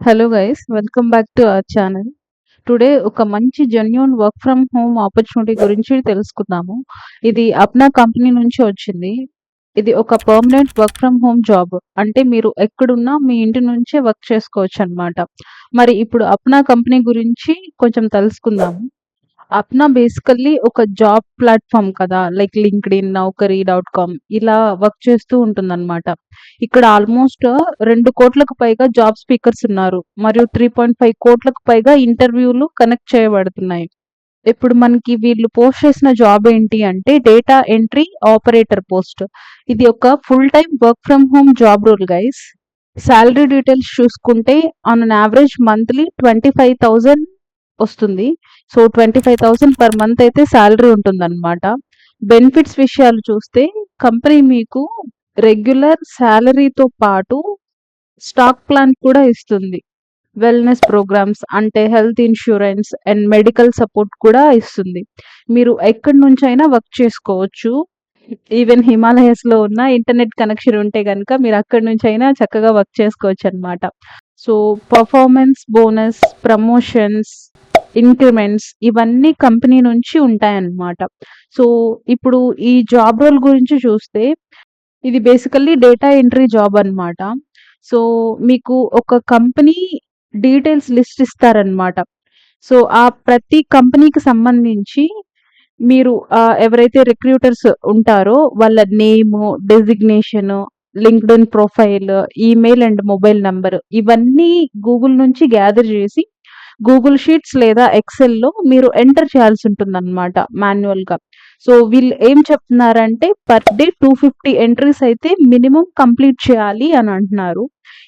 Hello guys welcome back to our channel today ఒక మంచి genuine work from home opportunity గురించి తెలుసుకుందాము. ఇది అప్నా కంపెనీ నుంచి వచ్చింది. ఇది ఒక permanent work from home job అంటే మీరు ఎక్కడున్నా మీ ఇంటి నుంచే వర్క్ చేసుకోవచ్చు అన్నమాట. మరి ఇప్పుడు అప్నా కంపెనీ గురించి కొంచెం తెలుసుకుందాము. అప్నా బేసికల్లీ ఒక జాబ్ ప్లాట్ఫామ్ కదా like LinkedIn Naukri dot com ఇలా వర్క్ చేస్తూ ఉంటుందన్నమాట. ఇక్కడ ఆల్మోస్ట్ రెండు కోట్లకు పైగా జాబ్ స్పీకర్స్ ఉన్నారు. మరియు త్రీ పాయింట్ ఫైవ్ కోట్లకు పైగా ఇంటర్వ్యూలు కనెక్ట్ చేయబడుతున్నాయి. ఇప్పుడు మనకి వీళ్ళు పోస్ట్ చేసిన జాబ్ ఏంటి అంటే డేటా ఎంట్రీ ఆపరేటర్ పోస్ట్ ఇది ఒక full time work from home job role guys salary details చూసుకుంటే on an average monthly twenty five thousand వస్తుంది. So twenty five thousand per month అయితే శాలరీ ఉంటుందన్నమాట. బెనిఫిట్స్ విషయాలు చూస్తే కంపెనీ మీకు రెగ్యులర్ శాలరీతో పాటు స్టాక్ ప్లాన్ కూడా ఇస్తుంది. వెల్నెస్ ప్రోగ్రామ్స్ అంటే health insurance and medical support కూడా ఇస్తుంది. మీరు ఎక్కడి నుంచైనా వర్క్ చేసుకోవచ్చు. ఈవెన్ హిమాలయస్లో ఉన్న ఇంటర్నెట్ కనెక్షన్ ఉంటే కనుక మీరు అక్కడి నుంచి అయినా చక్కగా వర్క్ చేసుకోవచ్చు అనమాట so performance bonus promotions increments ఇవన్నీ కంపెనీ నుంచి ఉంటాయన్నమాట. సో ఇప్పుడు ఈ జాబ్ రోల్ గురించి చూస్తే ఇది బేసికల్లీ డేటా ఎంట్రీ జాబ్ అన్నమాట. సో మీకు ఒక కంపెనీ డీటెయిల్స్ లిస్ట్ ఇస్తారనమాట సో ఆ ప్రతి కంపెనీకి సంబంధించి మీరు ఎవరైతే రిక్రూటర్స్ ఉంటారో వాళ్ళ name designation LinkedIn profile email and mobile number ఇవన్నీ గూగుల్ నుంచి గ్యాదర్ చేసి గూగుల్ షీట్స్ లేదా ఎక్సెల్లో మీరు ఎంటర్ చేయాల్సి ఉంటుంది అనమాట మాన్యువల్గా సో వీళ్ళు ఏం చెప్తున్నారంటే per day two fifty entries అయితే మినిమం కంప్లీట్ చేయాలి అని అంటున్నారు.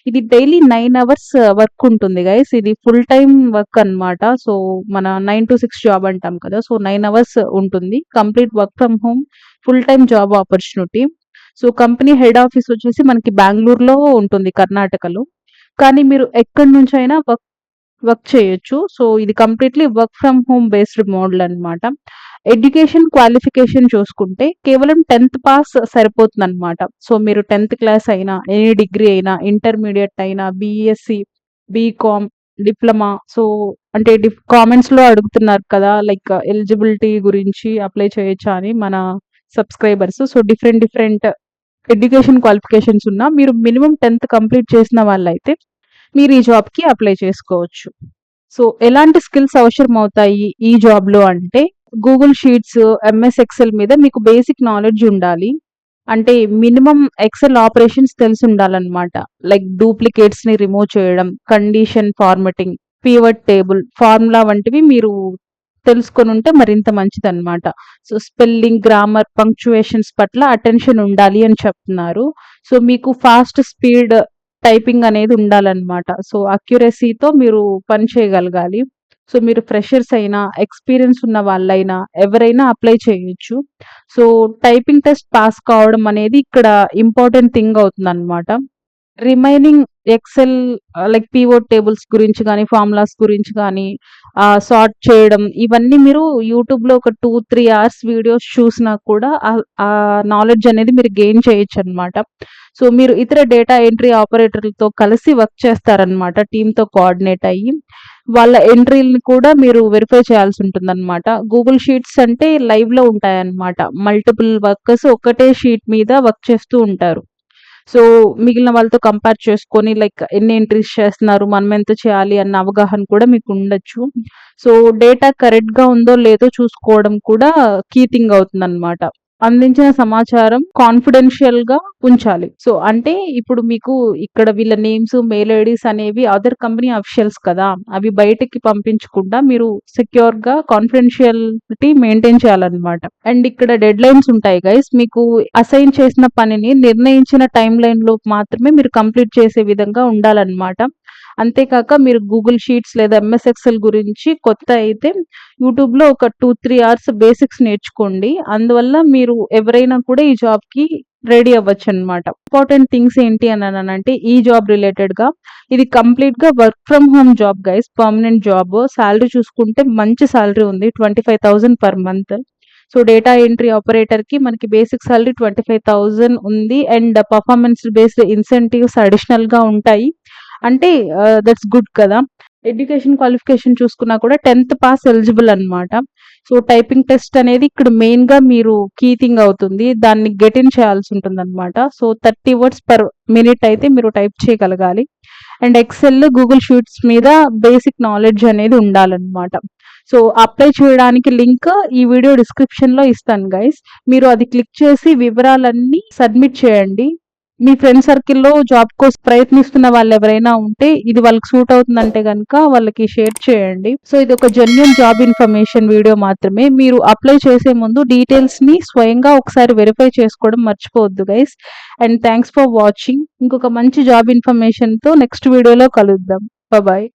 ఇది డైలీ నైన్ అవర్స్ వర్క్ ఉంటుంది గైస్ ఇది ఫుల్ టైం వర్క్ అన్నమాట. సో మన నైన్ టు సిక్స్ జాబ్ అంటాం కదా. సో నైన్ అవర్స్ ఉంటుంది. Complete work from home full time job opportunity so company head office వచ్చేసి మనకి బెంగళూరులో ఉంటుంది కర్ణాటకలో కానీ మీరు ఎక్కడి నుంచి అయినా వర్క్ వర్క్ చేయొచ్చు. సో ఇది completely work from home based model అన్నమాట. ఎడ్యుకేషన్ క్వాలిఫికేషన్ చూసుకుంటే కేవలం టెన్త్ పాస్ సరిపోతుంది అనమాట సో మీరు టెన్త్ క్లాస్ అయినా ఎనీ డిగ్రీ అయినా ఇంటర్మీడియట్ అయినా బీఎస్సీ బీకామ్ డిప్లొమా సో అంటే కామెంట్స్లో అడుగుతున్నారు కదా లైక్ ఎలిజిబిలిటీ గురించి అప్లై చేయొచ్చా అని మన subscribers so different different education qualifications ఉన్నా మీరు మినిమం టెన్త్ కంప్లీట్ చేసిన వాళ్ళైతే మీరు ఈ జాబ్కి అప్లై చేసుకోవచ్చు. సో ఎలాంటి స్కిల్స్ అవసరం అవుతాయి ఈ జాబ్లో అంటే గూగుల్ షీట్స్ ఎంఎస్ ఎక్సెల్ మీద మీకు బేసిక్ నాలెడ్జ్ ఉండాలి. అంటే మినిమం ఎక్సెల్ ఆపరేషన్స్ తెలిసి ఉండాలన్నమాట. లైక్ డూప్లికేట్స్ని రిమూవ్ చేయడం condition formatting pivot table formula వంటివి మీరు తెలుసుకొని ఉంటే మరింత మంచిది అనమాట సో స్పెల్లింగ్ గ్రామర్ పంక్చువేషన్స్ పట్ల అటెన్షన్ ఉండాలి అని చెప్తున్నారు. సో మీకు ఫాస్ట్ స్పీడ్ టైపింగ్ అనేది ఉండాలన్నమాట. సో అక్యురసీతో మీరు పని చేయగలగాలి. సో మీరు ఫ్రెషర్స్ అయినా ఎక్స్పీరియన్స్ ఉన్న వాళ్ళైనా ఎవరైనా అప్లై చేయొచ్చు. సో టైపింగ్ టెస్ట్ పాస్ కావడం అనేది ఇక్కడ ఇంపార్టెంట్ థింగ్ అవుతుంది అనమాట remaining Excel like pivot tables గురించి కానీ ఫార్ములాస్ గురించి కానీ సార్ట్ చేయడం. ఇవన్నీ మీరు యూట్యూబ్లో ఒక టూ త్రీ అవర్స్ వీడియోస్ చూసినా కూడా ఆ- నాలెడ్జ్ అనేది మీరు గెయిన్ చేయొచ్చు అనమాట సో మీరు ఇతర డేటా ఎంట్రీ ఆపరేటర్లతో కలిసి వర్క్ చేస్తారనమాట తో కోఆర్డినేట్ అయ్యి. వాళ్ళ ఎంట్రీలను కూడా మీరు వెరిఫై చేయాల్సి ఉంటుంది అనమాట గూగుల్ షీట్స్ అంటే లైవ్లో ఉంటాయన్నమాట. మల్టిపుల్ వర్కర్స్ ఒకటే షీట్ మీద వర్క్ చేస్తూ ఉంటారు. సో మిగిలిన వాళ్ళతో కంపేర్ చేసుకొని లైక్ ఎన్ని ఎంట్రీస్ చేస్తున్నారు మనం ఎంత చేయాలి అన్న అవగాహన కూడా మీకు ఉండొచ్చు. సో డేటా కరెక్ట్గా ఉందో లేదో చూసుకోవడం కూడా కీ థింగ్ అవుతుంది అనమాట అందించిన సమాచారం కాన్ఫిడెన్షియల్గా ఉంచాలి. సో అంటే ఇప్పుడు మీకు ఇక్కడ వీళ్ళ నేమ్స్ మెయిల్ ఐడీస్ అనేవి అదర్ కంపెనీ అఫిషియల్స్ కదా. అవి బయటకి పంపించకుండా మీరు సెక్యూర్గా కాన్ఫిడెన్షియాలిటీ మెయింటైన్ చేయాలన్నమాట. అండ్ ఇక్కడ డెడ్ లైన్స్ ఉంటాయి గైస్ మీకు అసైన్ చేసిన పనిని నిర్ణయించిన టైం లైన్లో మాత్రమే మీరు కంప్లీట్ చేసే విధంగా ఉండాలన్నమాట. అంతేకాక మీరు గూగుల్ షీట్స్ లేదా ఎంఎస్ ఎక్సెల్ గురించి కొత్త అయితే యూట్యూబ్లో ఒక టూ త్రీ అవర్స్ బేసిక్స్ నేర్చుకోండి. అందువల్ల మీరు ఎవరైనా కూడా ఈ జాబ్కి రెడీ అవ్వచ్చు అనమాట ఇంపార్టెంట్ థింగ్స్ ఏంటి అని అంటే ఈ జాబ్ రిలేటెడ్గా ఇది కంప్లీట్గా work from home job guys permanent job salary చూసుకుంటే మంచి శాలరీ ఉంది twenty five thousand per month so data entry ఆపరేటర్కి మనకి basic salary twenty five thousand ఉంది. అండ్ పర్ఫార్మెన్స్ బేస్డ్ ఇన్సెంటివ్స్ అడిషనల్గా ఉంటాయి. అంటే దట్స్ గుడ్ కదా. ఎడ్యుకేషన్ క్వాలిఫికేషన్ చూసుకున్నా కూడా టెన్త్ పాస్ ఎలిజిబుల్ అన్నమాట. సో టైపింగ్ టెస్ట్ అనేది ఇక్కడ మెయిన్గా మీరు కీ థింగ్ అవుతుంది. దాన్ని గెట్ ఇన్ చేయాల్సి ఉంటుంది అనమాట so thirty words per minute అయితే మీరు టైప్ చేయగలగాలి. అండ్ ఎక్సెల్ గూగుల్ షీట్స్ మీద బేసిక్ నాలెడ్జ్ అనేది ఉండాలన్నమాట. సో అప్లై చేయడానికి లింక్ ఈ వీడియో డిస్క్రిప్షన్లో ఇస్తాను గైస్ మీరు అది క్లిక్ చేసి వివరాలన్నీ సబ్మిట్ చేయండి. మీ ఫ్రెండ్ సర్కిల్లో జాబ్ కోసం ప్రయత్నిస్తున్న వాళ్ళు ఎవరైనా ఉంటే ఇది వాళ్ళకి సూట్ అవుతుందంటే కనుక వాళ్ళకి షేర్ చేయండి. సో ఇది ఒక జెన్యున్ జాబ్ ఇన్ఫర్మేషన్ వీడియో మాత్రమే. మీరు అప్లై చేసే ముందు డీటెయిల్స్ని స్వయంగా ఒకసారి వెరిఫై చేసుకోవడం మర్చిపోవద్దు guys and thanks for watching ఇంకొక మంచి జాబ్ ఇన్ఫర్మేషన్తో నెక్స్ట్ వీడియోలో కలుద్దాం. బాయ్